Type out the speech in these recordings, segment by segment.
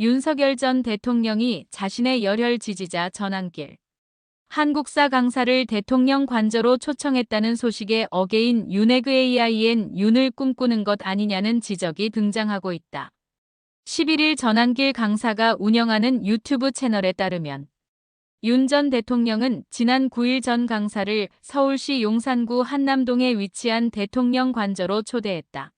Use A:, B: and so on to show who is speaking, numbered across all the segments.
A: 윤석열 전 대통령이 자신의 열혈 지지자 전한길 한국사 강사를 대통령 관저로 초청했다는 소식에 어게인 윤핵 AIN 윤을 꿈꾸는 것 아니냐는 지적이 등장하고 있다. 11일 전한길 강사가 운영하는 유튜브 채널에 따르면 윤 전 대통령은 지난 9일 전 강사를 서울시 용산구 한남동에 위치한 대통령 관저로 초대했다.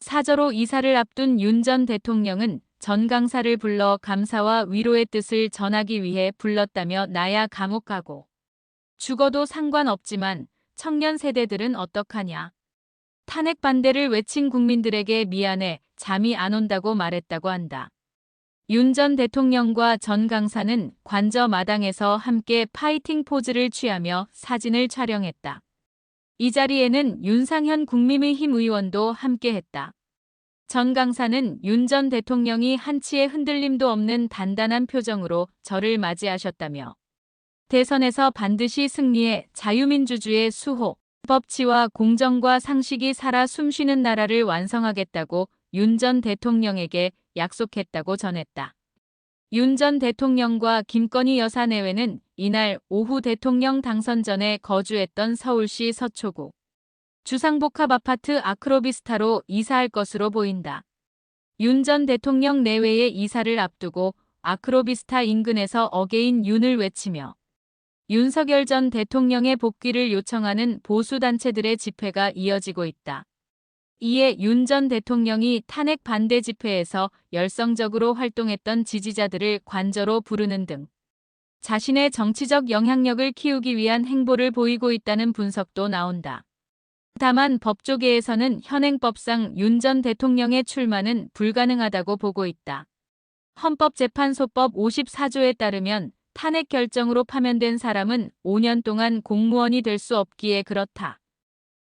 A: 사저로 이사를 앞둔 윤 전 대통령은 전 강사를 불러 감사와 위로의 뜻을 전하기 위해 불렀다며 나야 감옥 가고 죽어도 상관없지만 청년 세대들은 어떡하냐. 탄핵 반대를 외친 국민들에게 미안해 잠이 안 온다고 말했다고 한다. 윤 전 대통령과 전 강사는 관저 마당에서 함께 파이팅 포즈를 취하며 사진을 촬영했다. 이 자리에는 윤상현 국민의힘 의원도 함께했다. 전 강사는 윤 전 대통령이 한치의 흔들림도 없는 단단한 표정으로 저를 맞이하셨다며 대선에서 반드시 승리해 자유민주주의 수호, 법치와 공정과 상식이 살아 숨쉬는 나라를 완성하겠다고 윤 전 대통령에게 약속했다고 전했다. 윤 전 대통령과 김건희 여사 내외는 이날 오후 대통령 당선 전에 거주했던 서울시 서초구 주상복합 아파트 아크로비스타로 이사할 것으로 보인다. 윤 전 대통령 내외의 이사를 앞두고 아크로비스타 인근에서 어게인 윤을 외치며 윤석열 전 대통령의 복귀를 요청하는 보수단체들의 집회가 이어지고 있다. 이에 윤 전 대통령이 탄핵 반대 집회에서 열성적으로 활동했던 지지자들을 관저로 부르는 등 자신의 정치적 영향력을 키우기 위한 행보를 보이고 있다는 분석도 나온다. 다만 법조계에서는 현행법상 윤 전 대통령의 출마는 불가능하다고 보고 있다. 헌법재판소법 54조에 따르면 탄핵 결정으로 파면된 사람은 5년 동안 공무원이 될 수 없기에 그렇다.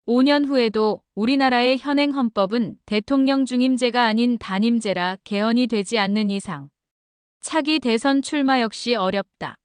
A: 5년 후에도 우리나라의 현행 헌법은 대통령 중임제가 아닌 단임제라 개헌이 되지 않는 이상 차기 대선 출마 역시 어렵다.